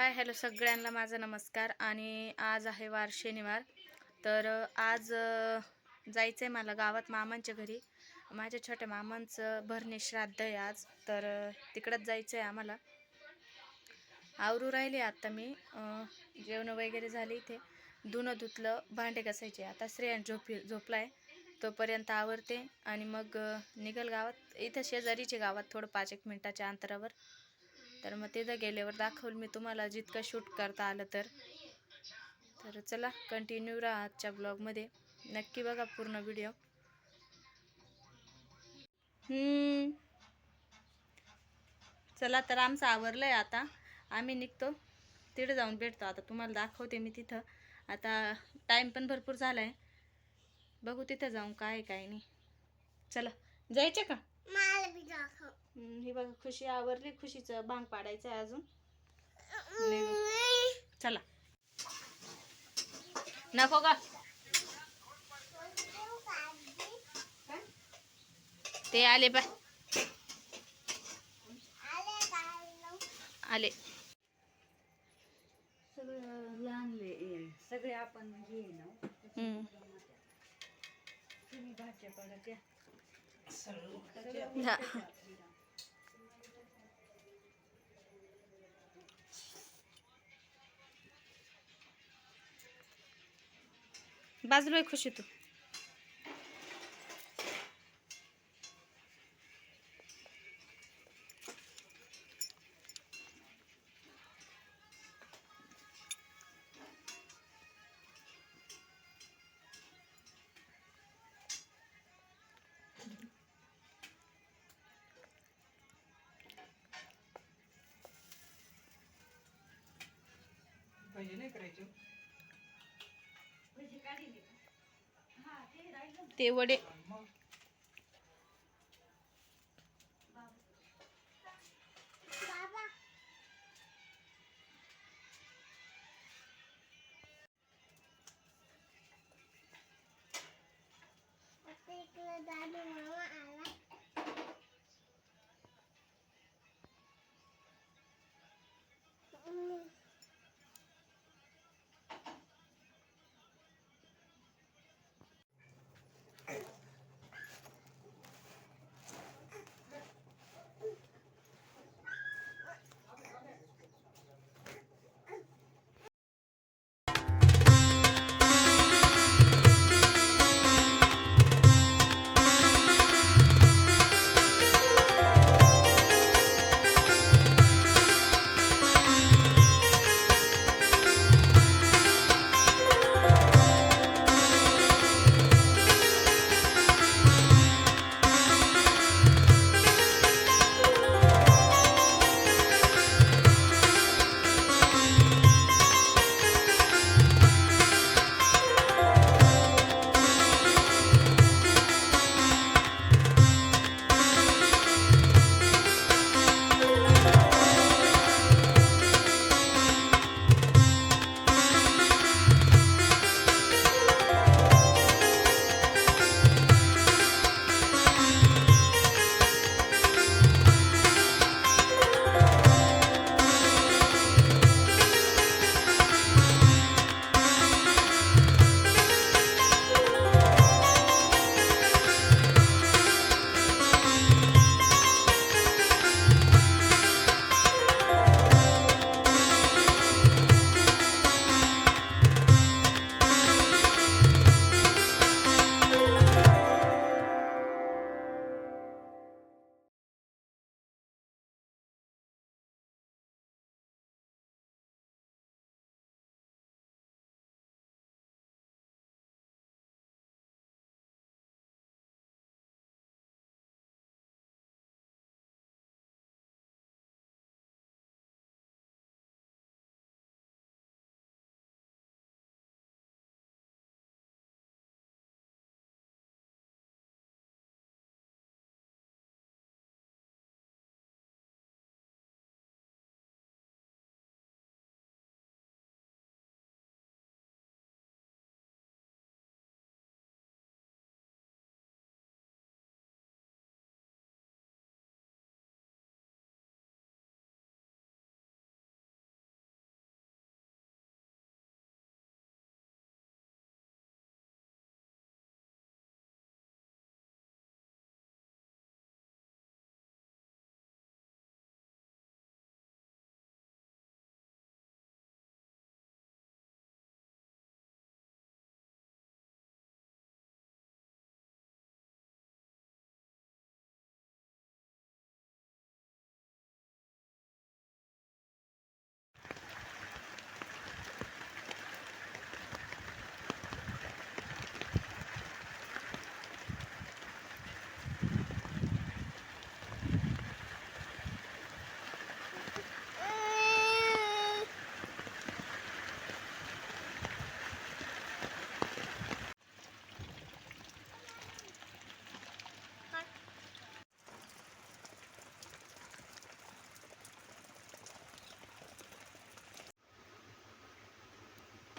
Hi hello सगळ्यांना माझा नमस्कार आणि आज आहे वार शनिवार. तर आज जायचं आहे मला गावात मामांच्या घरी. माझ्या छोट्या मामांचं भरणे श्राद्ध आहे आज. तर तिकडंच जायचं आहे आम्हाला. आवरू राहिले आत्ता मी. जेवण जेवणं वगैरे झाले इथे. धुणं धुतलं भांडे घासायचे. आता श्रेयन झोपी झोपलाय. तोपर्यंत आवरते आणि मग निघल गावात. इथं शेजारीचे गावात थोडं पाच एक मिनटाच्या अंतरावर. तर मग तिथं गेल्यावर दाखवलं मी तुम्हाला जितकं शूट करता आलं तर. तर चला कंटिन्यू राहा आजच्या ब्लॉगमध्ये नक्की बघा पूर्ण व्हिडिओ चला तर आमचं आवरलंय आता. आम्ही निघतो. तिथे जाऊन भेटतो. आता तुम्हाला दाखवते मी तिथं. आता टाईम पण भरपूर झाला आहे बघू तिथं जाऊन काय आहे, काय नाही. चला जायचे का? मला दाखव. ही बघा खुशी आवरली खुशीचं भांग पाडायचं आहे अजून. चला. नको का ते आले बा आले. सगळं लहान आपण हे ना हम्म. तुम्ही भाज्या पडत या हा. बाजूला आहे ते वडे.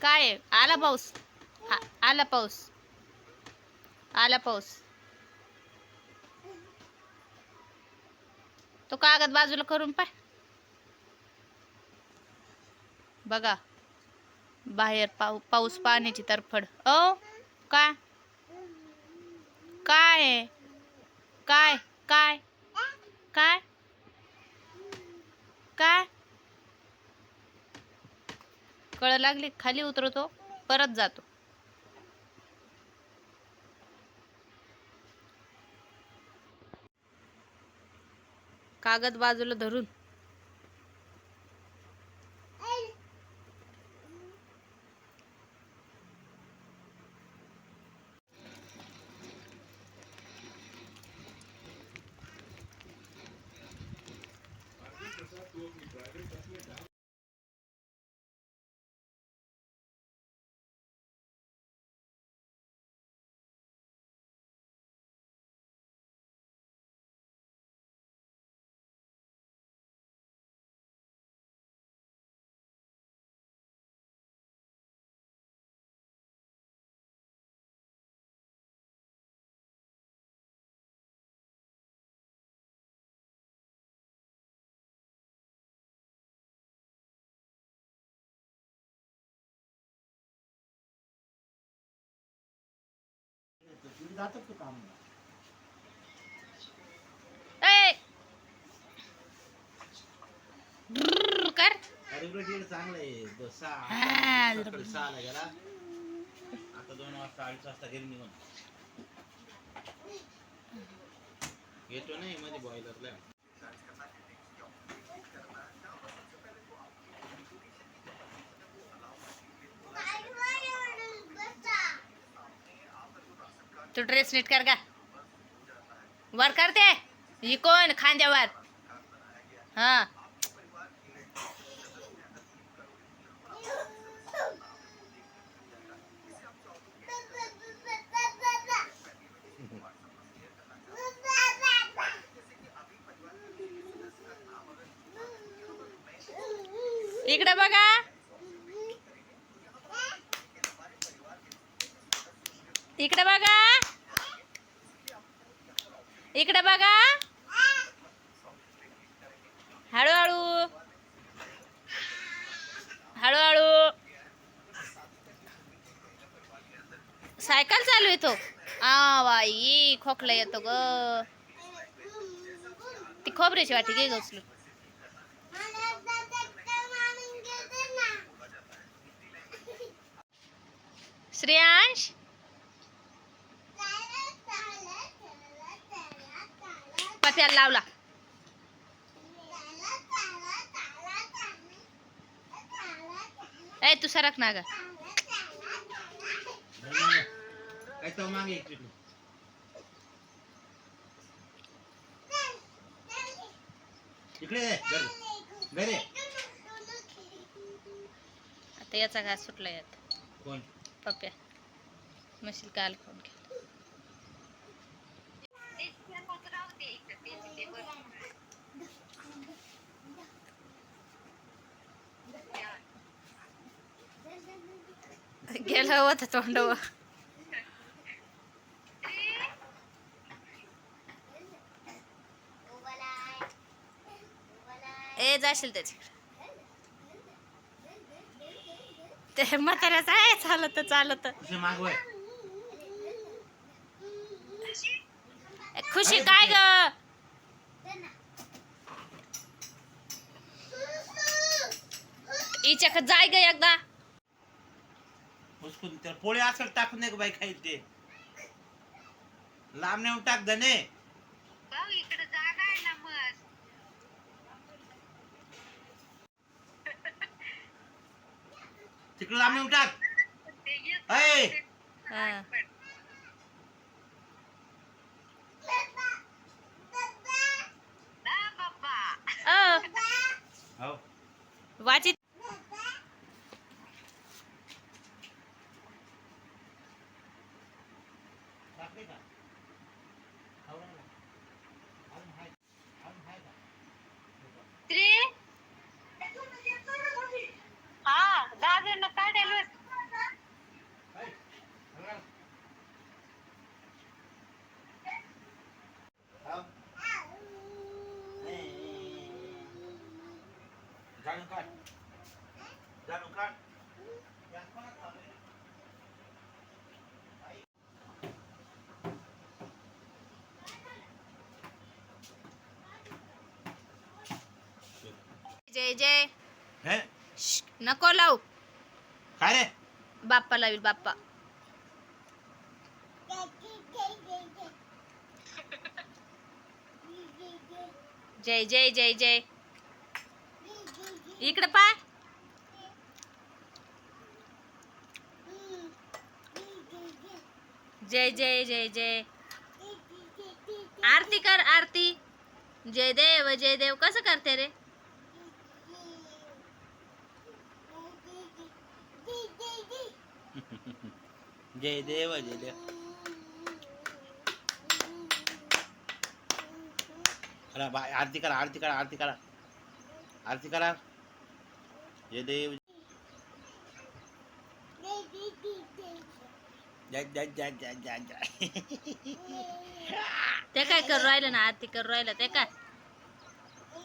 काय आला पाऊस. आला पाऊस. आला पाऊस. तो कागद बाजूला करून पाय. बघा. बाहेर पाऊ पाऊस पाण्याची तरफड ओ काय काय आहे? काय? काय? काय? काय? कळ लागली खाली उतरतो परत जातो. कागद बाजूला धरून ए! ब्ररर कर. चांगलं आहे. सहा हा, सकाळी सहाला गेला. आता दोन वाजता अडीच वाजता घरी निघून. येतो नाही मध्ये बॉयलरला तू ड्रेस नीट कर का? वर करते? ही कोण? खांद्यावर. हा. इकडे बघा. इकडे बघा इकडे बघा हळूहळू हळूहळू सायकल चालू येतो आ बाई खोकला येतो ग. ती खोबऱ्याची वाटी घे उचलू श्रेयांश? पत्याला लावला. ए तू सरक ना ग. मागे एक इकडे घरी. घरी. आता याचा घास सुटला यात कोण? पप्प्या मशील काल खाऊन घ्या गेलं होतं तोंडव ए जाशील त्याची ते म्हाताऱ्याच आहे चालत चालत. मागवाय खुशी काय ग? हिच्याक जाय ग एकदा. उचकून त्याला पोळे असं टाकून नाही बाई खाई ते. लांब नेऊन टाक धने. तिकडे लांब नेऊन टाक अय हा. अ, हो वाचित टाकले का आवडलं? अजून हाय अजून हाय का हा दहा जण काढायला जय जय. नको लावू. काय रे? बाप्पा लावील बाप्पा. जय जय जय जय. इकडे पाय. जय जय जय जय. आरती कर आरती. जय देव जय देव कसं करते रे? जय देव जय देव करा आरती करा आरती करा आरती करा. आरती करा. जय देव ते काय करू राहिलं ना आरती करू राहिलं ते काय?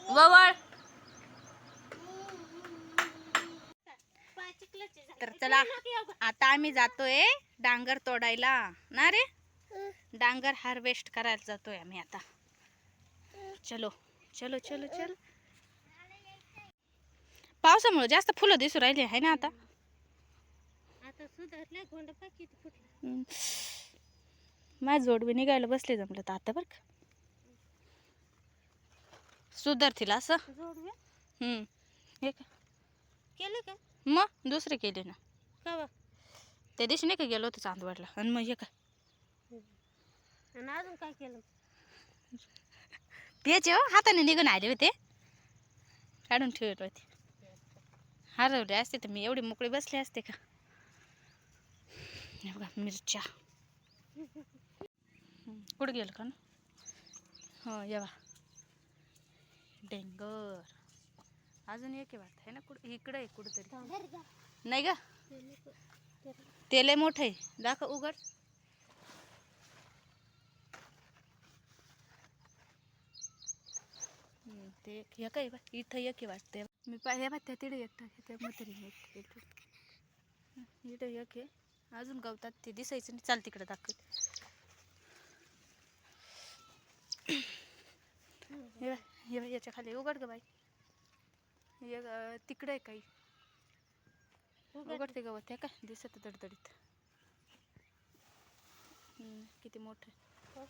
वळ तर चला आता आम्ही जातोय डांगर तोडायला. ना रे? डांगर हार्वेस्ट करायला जातोय आम्ही आता. चलो चलो चलो चलो. पावसामुळे जास्त फुलं दिसू राहिली आहे ना आता. माझ जोडवी निघायला बसले जमलं तर आता बरं का. सुधारतील असं. हम्म. हे केलं का? मग दुसरे केले ना. का त्या दिवशी नाही का गेलो होतो चांदवडला. आणि मग हे आणि अजून काय केलं? तेच हो हाताने निघून आले होते. काढून ठेवले होते. हरवले असते तर मी एवढी मोकळी बसले असते का? बघा मिरच्या. कुठं गेलं का ना? हो येवा डेंगर. अजून एक वाटतं. आहे ना कुठं इकडं आहे कुठंतरी. नाही ग? ते लय मोठं आहे. दाखव उघड. ते एक आहे बा इथं एक आहे वाटते मी पाहिजे बा त्या तिथे एक टाके त्या म्हातारी एक एक इथं एक आहे. अजून गवतात ते दिसायचं नाही. चाल तिकडे दाखव याच्या खाली उघड ग बाई. एक तिकडे आहे काही. उघडते गवत हे काय? दिसत दडदडीत. किती मोठं आहे.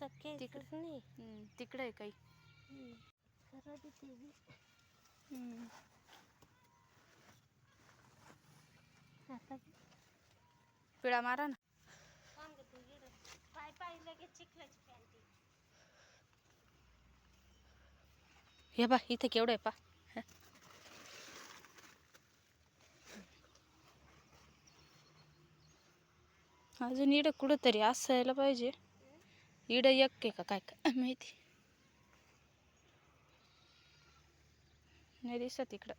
चक्के तिकडं. नाही. तिकडे आहे काही. हम्म. पिळा मारा ना. पाय पाय लगेच चिखलाची पॅन्टी. हे बा इथे केवढं आहे पा. अजून इडं कुठं तरी असायला पाहिजे. इडं एक आहे का? काय काय माहिती? नाही दिसत इकडं.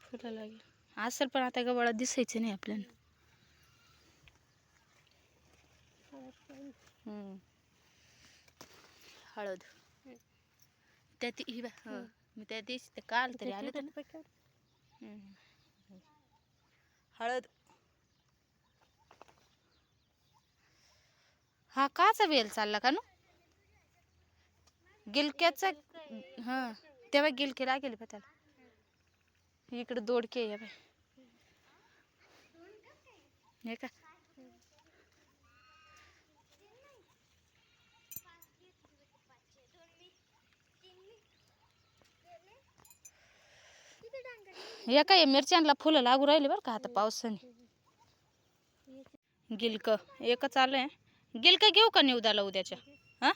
फुलं लागेल. असेल पण आता गबाळात दिसायचं नाही आपल्याला. हळद. त्या ती ही. मी त्या दिवशी काल तरी आले. हळद. हा, काचा वेल चालला का नु? गिलक्याचा, हा गिलके लागेल बा त्याला. इकडे दोडके आहे बाय हे का? हे फुलं लागू राहिले बरं का आता पावसाने? गिलक, एकच गेल का घेऊ का निवदाला उद्याच्या? हा?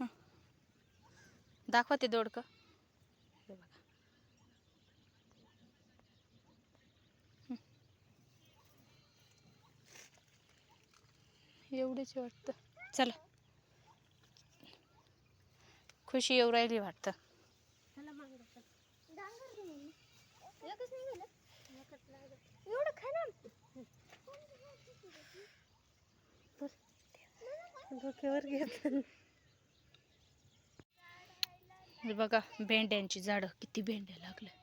हं. दाखवा ते दोडक एवढेच एवढीच वाटतं. चला. खुशी येऊ राहिली वाटतं. चला मग एवढं खा ना. डोक्यावर घेत. बघा भेंड्यांची झाडं किती भेंड्या लागल्या.